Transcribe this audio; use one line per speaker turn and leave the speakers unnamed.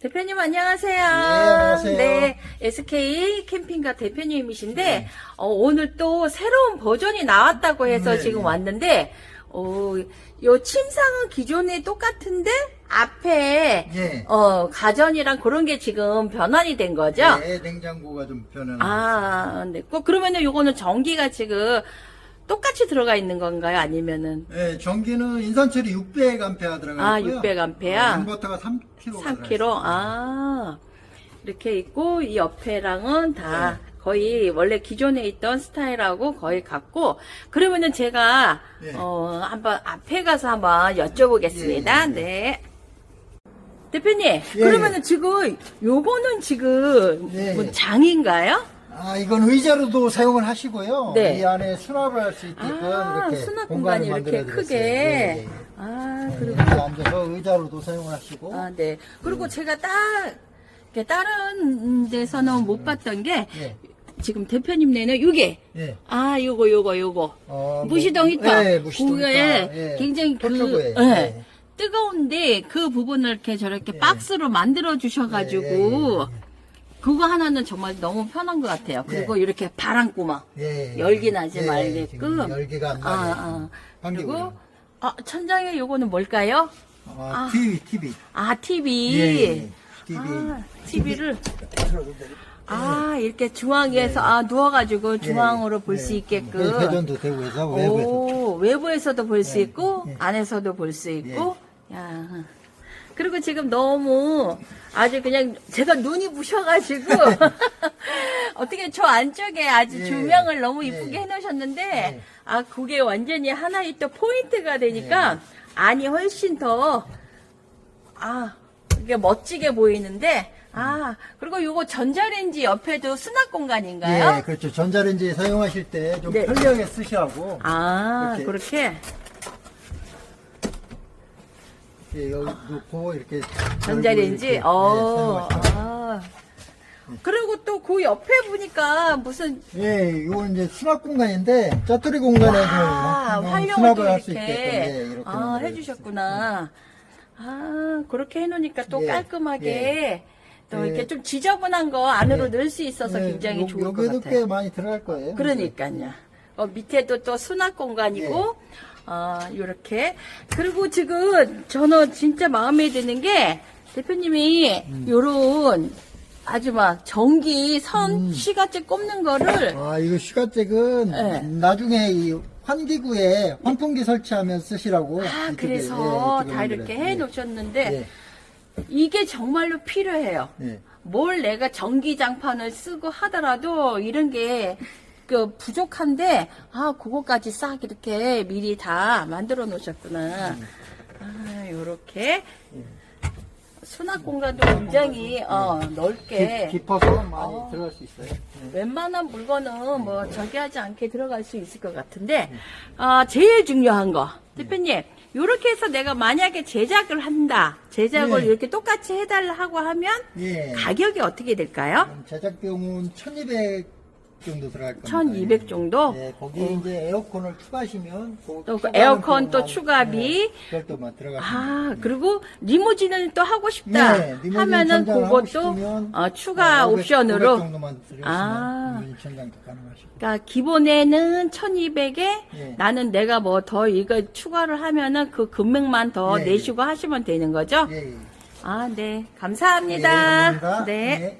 대표님 안녕하세요.
안녕하세요.
네, SK 캠핑카 대표님이신데 어, 오늘 또 새로운 버전이 나왔다고 해서
네,
지금
네.
왔는데 어, 요 침상은 기존에 똑같은데 앞에
예.
어, 가전이랑 그런 게 지금 변환이 된 거죠?
네, 냉장고가 좀 변하는.
아, 네. 꼭 그러면은 요거는 전기가 지금 똑같이 들어가 있는 건가요? 아니면은
네, 전기는 인산철이 600A 들어가
아,
있고요.
600A?
어, 인버터가 3kg.
3kg. 아, 이렇게 있고, 이 옆에랑은 다 거의 원래 기존에 있던 스타일하고 거의 같고, 그러면은 제가,
네.
어, 한번 앞에 가서 한번 여쭤보겠습니다.
예, 예,
네. 대표님, 그러면은 지금, 요거는 지금,
네.
뭐 장인가요?
아, 이건 의자로도 사용을 하시고요.
네.
이 안에 수납을 할 수 있게끔
아,
이렇게
수납 공간이
공간을
이렇게
만들어드렸어요.
크게.
예, 예.
아,
네,
그리고
여기 앉아서 의자로도 사용을 하시고.
아, 네. 그리고 제가 딱, 이렇게 다른 데서는 못 봤던 게,
예.
지금 대표님 내는 요게,
예.
아, 요거, 요거, 요거.
어,
무시동
뭐,
히터.
예, 무시동 히터. 예.
굉장히 그, 예,
예.
뜨거운데 그 부분을 이렇게 저렇게
예.
박스로 만들어 주셔가지고,
예, 예, 예.
그거 하나는 정말 너무 편한 것 같아요. 그리고 이렇게 바람구멍.
예.
열기 나지
예,
말게끔.
지금 열기가 안 나게.
아, 아. 그리고, 아, 천장에 요거는 뭘까요?
아, TV, TV.
아, TV.
예, 예. TV.
아, TV를. 아, 이렇게 중앙에서, 아, 누워가지고 중앙으로 볼수
예.
있게끔.
회전도 되고 해서 외부에서.
오, 외부에서도 볼수
예,
있고,
예.
안에서도 볼 수 있고, 야. 그리고 지금 너무 아주 그냥 제가 눈이 부셔가지고, 어떻게 저 안쪽에 아주
예.
조명을 너무 이쁘게
예.
해놓으셨는데,
예.
아, 그게 완전히 하나의 또 포인트가 되니까, 안이 훨씬 더, 아, 이게 멋지게 보이는데, 아, 그리고 요거 전자레인지 옆에도 수납 공간인가요?
예, 그렇죠. 전자레인지 사용하실 때 좀
네.
편리하게 쓰시라고.
아,
이렇게.
그렇게
예, 여기 놓고 이렇게
전자레인지.
이렇게,
어.
예, 사용하시면.
아. 그리고 또 그 옆에 보니까 무슨
예, 이건 이제 수납 공간인데 짜투리 공간에
아,
좀
활용을 또
수납을 할 수
이렇게
있게끔 예, 이렇게
아,
만들어
해주셨구나. 아, 그렇게 해놓으니까 또
예,
깔끔하게 또
예.
이렇게 좀 지저분한 거 안으로
예.
넣을 수 있어서
예,
굉장히
요-
좋을 것
여기도
같아요.
꽤 많이 들어갈 거예요.
그러니까요. 어, 밑에도 또 수납 공간이고,
예.
어, 요렇게. 그리고 지금 저는 진짜 마음에 드는 게, 대표님이
음.
요런 아주 막 전기 선
음.
시가째 꼽는 거를,
아, 이거 시가잭은
예.
나중에 이 환기구에 환풍기 설치하면 쓰시라고.
아,
이쪽에,
그래서
예,
다
이쪽에
이렇게. 해 놓으셨는데,
예,
이게 정말로 필요해요.
예.
뭘 내가 전기장판을 쓰고 하더라도 이런 게 그 부족한데 아 그거까지 싹 이렇게 미리 다 만들어 놓으셨구나. 아 요렇게 수납 공간도 굉장히 어, 넓게
깊, 깊어서 많이
어.
들어갈 수 있어요. 예.
웬만한 물건은 뭐 저기 하지 않게 들어갈 수 있을 것 같은데 아 제일 중요한 거 대표님 요렇게 해서 내가 만약에 제작을 한다 제작을
네.
이렇게 똑같이 해달라 하고 하면
예.
가격이 어떻게 될까요?
제작 비용은 1200 정도 들어갈 겁니다.
1200 정도?
예, 거기 이제 에어컨을 추가하시면
그또그 에어컨 또 추가비.
예, 별도만 들어가십니다.
아, 그리고 리무진을 또 하고 싶다
네, 리모진
하면은
천장을 하고
그것도
싶으면
어, 추가
어, 500,
옵션으로
500 정도만 들으시면
아.
리모진 천장도 가능하시고.
그러니까 기본에는 1200에
예.
나는 내가 뭐 더 이거 추가를 하면은 그 금액만 더
예,
내시고 하시면 되는 거죠?
예, 예.
아, 네.
예,
감사합니다.
감사합니다.
네.
예.